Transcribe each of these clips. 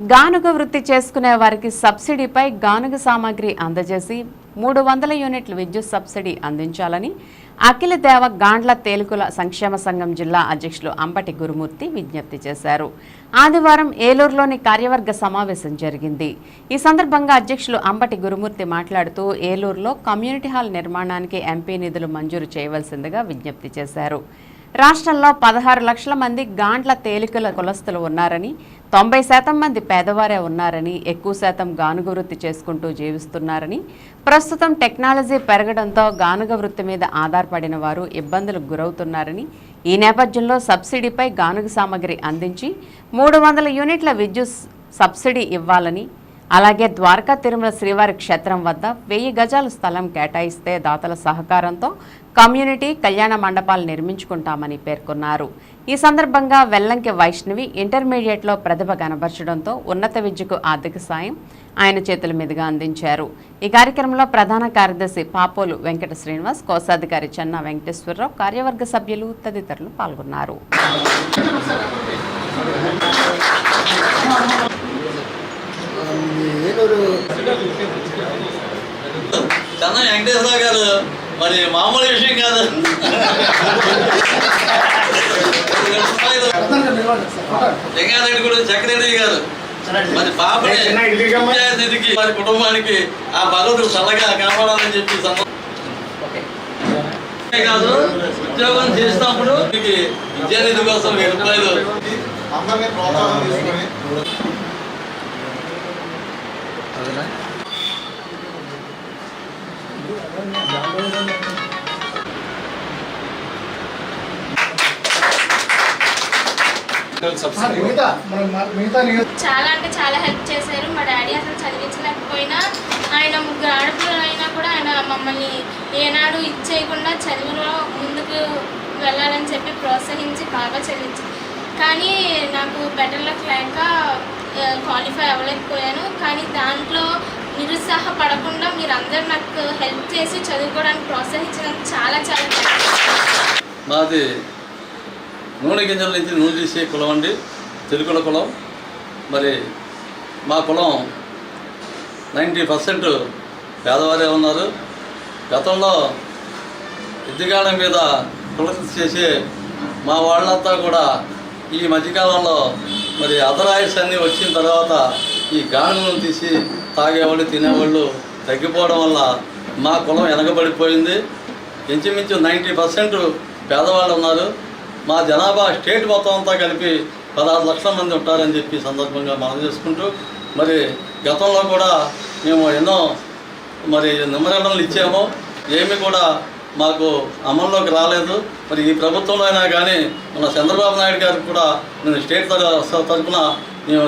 గానుగ వృత్తి చేసుకునే వారికి సబ్సిడీపై గానుగ సామాగ్రి అందజేసి మూడు వందల యూనిట్ల విద్యుత్ సబ్సిడీ అందించాలని అఖిల దేవ గాండ్ల తేలుకుల సంక్షేమ సంఘం జిల్లా అధ్యక్షులు అంబటి గురుమూర్తి విజ్ఞప్తి చేశారు. ఆదివారం ఏలూరులోని కార్యవర్గ సమావేశం జరిగింది. ఈ సందర్భంగా అధ్యక్షులు అంబటి గురుమూర్తి మాట్లాడుతూ ఏలూరులో కమ్యూనిటీ హాల్ నిర్మాణానికి ఎంపీ నిధులు మంజూరు చేయవలసిందిగా విజ్ఞప్తి చేశారు. రాష్ట్రంలో పదహారు లక్షల మంది గాండ్ల తేలికల కులస్తులు ఉన్నారని తొంభై శాతం మంది పేదవారే ఉన్నారని ఎక్కువ శాతం గానుగ వృత్తి చేసుకుంటూ జీవిస్తున్నారని ప్రస్తుతం టెక్నాలజీ పెరగడంతో గానుగ వృత్తి మీద ఆధారపడిన వారు ఇబ్బందులకు గురవుతున్నారని ఈ నేపథ్యంలో సబ్సిడీపై గానుగ సామగ్రి అందించి మూడు వందల యూనిట్ల విద్యుత్ సబ్సిడీ ఇవ్వాలని అలాగే ద్వారకా తిరుమల శ్రీవారి క్షేత్రం వద్ద వెయ్యి గజాల స్థలం కేటాయిస్తే దాతల సహకారంతో కమ్యూనిటీ కళ్యాణ మండపాలు నిర్మించుకుంటామని పేర్కొన్నారు. ఈ సందర్భంగా వెల్లంకి వైష్ణవి ఇంటర్మీడియట్లో ప్రతిభ కనబరచడంతో ఉన్నత విద్యకు ఆర్థిక సాయం ఆయన చేతుల మీదుగా అందించారు. ఈ కార్యక్రమంలో ప్రధాన కార్యదర్శి పాపోలు వెంకట శ్రీనివాస్ కోశాధికారి చెన్న వెంకటేశ్వరరావు కార్యవర్గ సభ్యులు తదితరులు పాల్గొన్నారు. ఏలూరు చంద్ర వెంకటేశ్వరరావు గారు మరి మామూలు విషయం కాదు. జంగారెడ్డి కూడా చక్రరెడ్డి గారు. మరి పాపని విద్యానిధికి వారి కుటుంబానికి ఆ భగవంతుడు చల్లగా కాపాడాలని చెప్పి కాదు ఉద్యోగం చేసినప్పుడు మీకు విద్యానిధి కోసం వెయ్యి రూపాయలు చాలా అంటే చాలా హెల్ప్ చేశారు. మా డాడీ అసలు చదివించలేకపోయినా ఆయన ముగ్గురు ఆడపిల్లలు అయినా కూడా ఆయన మమ్మల్ని ఏనాడు ఇచ్చేయకుండా చదువులో ముందుకు వెళ్ళాలని చెప్పి ప్రోత్సహించి బాగా చదివించారు కానీ నాకు బెటర్ లక్ లేక క్వాలిఫై అవ్వలేకపోయాను. కానీ దాంట్లో నిరుత్సాహపడకుండా మీరు నాకు హెల్ప్ చేసి చదువుకోవడానికి ప్రోత్సహించినందుకు చాలా చాలా మాది నూనె గింజల నుంచి నూనె తీసే కులం అండి. తెలుగుల కులం. మరి మా కులం నైంటీ పర్సెంట్ పేదవారే ఉన్నారు. గతంలో ఎద్దుగాడం మీద కులకృతి చేసే మా వాళ్ళంతా కూడా ఈ మధ్యకాలంలో మరి అదరాయిస్ అన్నీ వచ్చిన తర్వాత ఈ గానుగను తీసి తాగేవాళ్ళు తినేవాళ్ళు తగ్గిపోవడం వల్ల మా కులం వెనకబడిపోయింది ఇంచుమించు నైంటీ పర్సెంట్ పేదవాళ్ళు ఉన్నారు. మా జనాభా స్టేట్ మొత్తం అంతా కలిపి పదహారు లక్షల మంది ఉంటారని చెప్పి సందర్భంగా మనం చేసుకుంటూ మరి గతంలో కూడా మేము ఎన్నో మరి నిమ్మరెండలు ఇచ్చాము. ఏమి కూడా మాకు అమల్లోకి రాలేదు. మరి ఈ ప్రభుత్వంలో అయినా కానీ మన చంద్రబాబు నాయుడు గారికి కూడా నేను స్టేట్ తరఫున మేము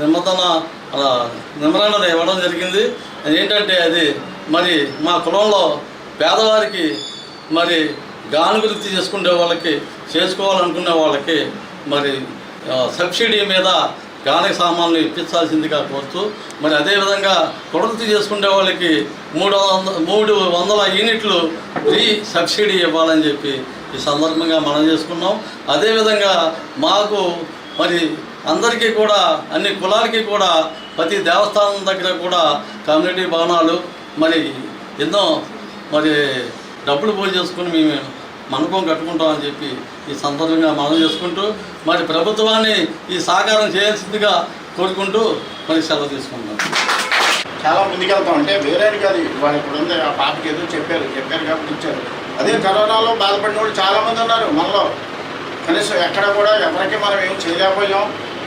నిమ్మతన అలా నిమ్మరణ ఇవ్వడం జరిగింది. ఏంటంటే అది మరి మా కులంలో పేదవారికి మరి గాను గురించి చేసుకునే వాళ్ళకి చేసుకోవాలనుకునే వాళ్ళకి మరి సబ్సిడీ మీద గానక సామాన్లు ఇప్పించాల్సిందిగా కోరుతూ మరి అదేవిధంగా కొడవృత్తి చేసుకునే వాళ్ళకి మూడు వంద మూడు వందల యూనిట్లు ఫ్రీ సబ్సిడీ ఇవ్వాలని చెప్పి ఈ సందర్భంగా మనం చేసుకున్నాం. అదేవిధంగా మాకు మరి అందరికీ కూడా అన్ని కులాలకి కూడా ప్రతి దేవస్థానం దగ్గర కూడా కమ్యూనిటీ భవనాలు మరి ఎన్నో మరి డబ్బులు పోయి చేసుకుని మేము మనకం కట్టుకుంటామని చెప్పి ఈ సందర్భంగా మనం చేసుకుంటూ మరి ప్రభుత్వాన్ని ఈ సహకారం చేయాల్సిందిగా కోరుకుంటూ మరి సెలవు తీసుకుంటాం చాలా ముందుకెళ్తాం అంటే వేరే కాదు వాళ్ళు ఇప్పుడు ఉంది ఆ పాపకి ఏదో చెప్పారు చెప్పారు కాబట్టి ఇచ్చారు. అదే కరోనాలో బాధపడిన వాళ్ళు చాలామంది ఉన్నారు మనలో. కనీసం ఎక్కడ కూడా ఎవరికి మనం ఏం చేయలేకపోయాం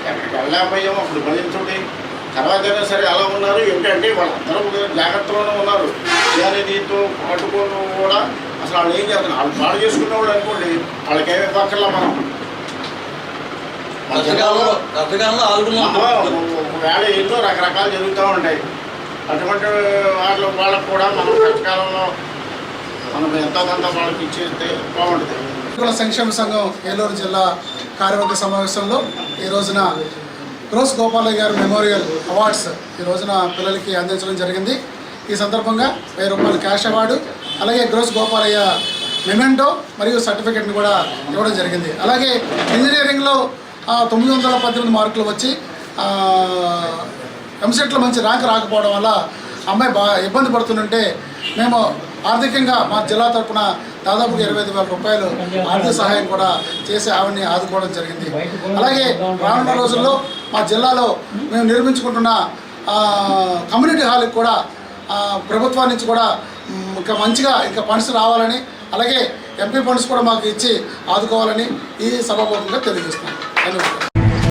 ఎక్కడికి వెళ్ళలేకపోయాం అప్పుడు భరించుండి తర్వాత అయినా సరే అలా ఉన్నారు? ఏంటంటే వాళ్ళందరూ జాగ్రత్తలోనే ఉన్నారు. దీంతో పాటుకోవడం కూడా అసలు వాళ్ళు ఏం చేస్తున్నారు? వాళ్ళు పాడు చేసుకునే వాళ్ళు అనుకోండి వాళ్ళకేమి ఇవ్వక్కర్లా మనం? మన ఒకవేళ ఎన్నో రకరకాలు జరుగుతూ ఉంటాయి. అటువంటి వాళ్ళు వాళ్ళకు కూడా మనం కష్టకాలంలో మనం ఎంతో కొంత వాళ్ళకి ఇచ్చేస్తే బాగుంటుంది. కుల సంక్షేమ సంఘం ఏలూరు జిల్లా కార్యవర్గ సమావేశంలో ఈ రోజున క్రోస్ గోపాలయ్య గారి మెమోరియల్ అవార్డ్స్ ఈ రోజున పిల్లలకి అందించడం జరిగింది. ఈ సందర్భంగా వెయ్యి రూపాయల క్యాష్ అవార్డు అలాగే గ్రోస్ గోపాలయ్య మెమెంటో మరియు సర్టిఫికెట్ని కూడా ఇవ్వడం జరిగింది. అలాగే ఇంజనీరింగ్లో తొమ్మిది వందల పద్దెనిమిది మార్కులు వచ్చి ఎంసెట్లో మంచి ర్యాంక్ రాకపోవడం వల్ల అమ్మాయి బాగా ఇబ్బంది పడుతుంటే మేము ఆర్థికంగా మా జిల్లా తరపున దాదాపుగా ఇరవై ఐదు వేల రూపాయలు ఆర్థిక సహాయం కూడా చేసి ఆవిడని ఆదుకోవడం జరిగింది. అలాగే రానున్న రోజుల్లో మా జిల్లాలో మేము నిర్మించుకుంటున్న కమ్యూనిటీ హాల్కి కూడా ప్రభుత్వానికి ప్రభుత్వం నుంచి కూడా ఇంకా మంచిగా ఇంకా ఫండ్స్ రావాలని అలాగే ఎంపీ ఫండ్స్ కూడా మాకు ఇచ్చి ఆదుకోవాలని ఈ సభాపూర్వకంగా తెలియజేస్తున్నాను. ధన్యవాదాలు.